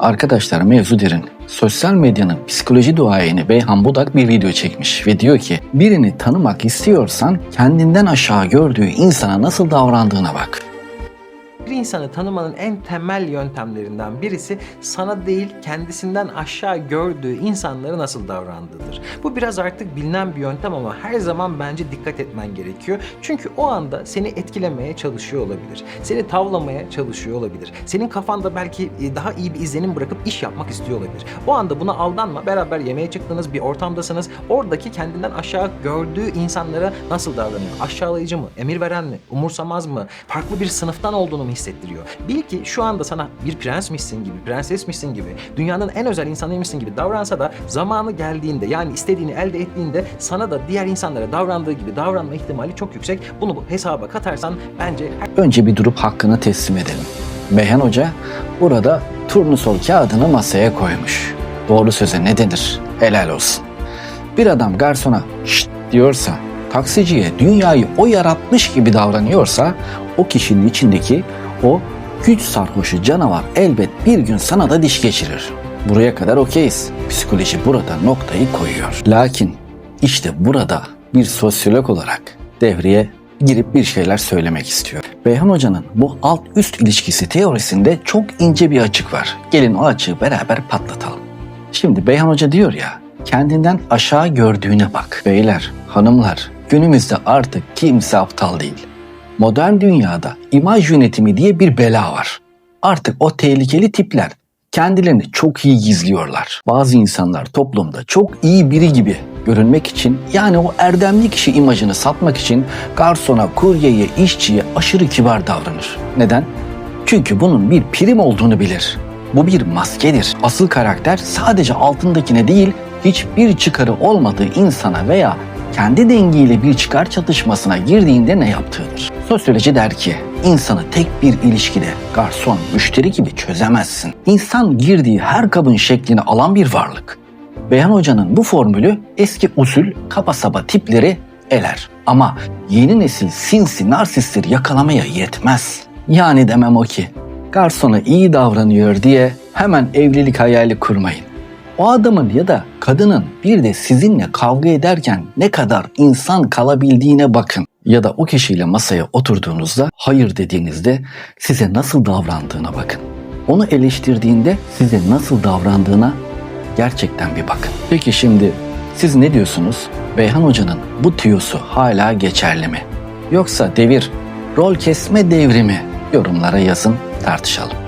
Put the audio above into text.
Arkadaşlar mevzu derin. Sosyal medyanın psikoloji duayeni Beyhan Budak bir video çekmiş ve diyor ki birini tanımak istiyorsan kendinden aşağı gördüğü insana nasıl davrandığına bak. Bir insanı tanımanın en temel yöntemlerinden birisi sana değil kendisinden aşağı gördüğü insanlara nasıl davrandığıdır. Bu biraz artık bilinen bir yöntem ama her zaman bence dikkat etmen gerekiyor. Çünkü o anda seni etkilemeye çalışıyor olabilir. Seni tavlamaya çalışıyor olabilir. Senin kafanda belki e, daha iyi bir izlenim bırakıp iş yapmak istiyor olabilir. O anda buna aldanma. Beraber yemeğe çıktınız, bir ortamdasınız. Oradaki kendinden aşağı gördüğü insanlara nasıl davranıyor? Aşağılayıcı mı? Emir veren mi? Umursamaz mı? Farklı bir sınıftan olduğunu mu hissettiriyor? Bil ki şu anda sana bir prensmişsin gibi, prensesmişsin gibi, dünyanın en özel insanıymışsın gibi davransa da zamanı geldiğinde yani istediğini elde ettiğinde sana da diğer insanlara davrandığı gibi davranma ihtimali çok yüksek. Bunu bu hesaba katarsan bence Önce bir durup hakkını teslim edelim. Beyhan Hoca burada turnusol kağıdını masaya koymuş. Doğru söze ne denir? Helal olsun. Bir adam garsona şşt diyorsa, taksiciye dünyayı o yaratmış gibi davranıyorsa o kişinin içindeki o güç sarhoşu canavar elbet bir gün sana da diş geçirir. Buraya kadar okeyiz. Psikoloji burada noktayı koyuyor. Lakin işte burada bir sosyolog olarak devreye girip bir şeyler söylemek istiyor. Beyhan Hoca'nın bu alt üst ilişkisi teorisinde çok ince bir açık var. Gelin o açığı beraber patlatalım. Şimdi Beyhan Hoca diyor ya, kendinden aşağı gördüğüne bak. Beyler, hanımlar, günümüzde artık kimse aptal değil. Modern dünyada imaj yönetimi diye bir bela var. Artık o tehlikeli tipler kendilerini çok iyi gizliyorlar. Bazı insanlar toplumda çok iyi biri gibi görünmek için yani o erdemli kişi imajını satmak için garsona, kuryeye, işçiye aşırı kibar davranır. Neden? Çünkü bunun bir prim olduğunu bilir. Bu bir maskedir. Asıl karakter sadece altındakine değil, hiçbir çıkarı olmadığı insana veya kendi dengiyle bir çıkar çatışmasına girdiğinde ne yaptığıdır. Sosyoloji der ki, insanı tek bir ilişkide garson, müşteri gibi çözemezsin. İnsan girdiği her kabın şeklini alan bir varlık. Beyhan Hoca'nın bu formülü eski usul kaba saba tipleri eler. Ama yeni nesil sinsi narsistleri yakalamaya yetmez. Yani demem o ki, garsona iyi davranıyor diye hemen evlilik hayali kurmayın. O adamın ya da kadının bir de sizinle kavga ederken ne kadar insan kalabildiğine bakın. Ya da o kişiyle masaya oturduğunuzda hayır dediğinizde size nasıl davrandığına bakın. Onu eleştirdiğinde size nasıl davrandığına gerçekten bir bakın. Peki şimdi siz ne diyorsunuz? Beyhan Hoca'nın bu tüyosu hala geçerli mi? Yoksa devir rol kesme devri mi? Yorumlara yazın tartışalım.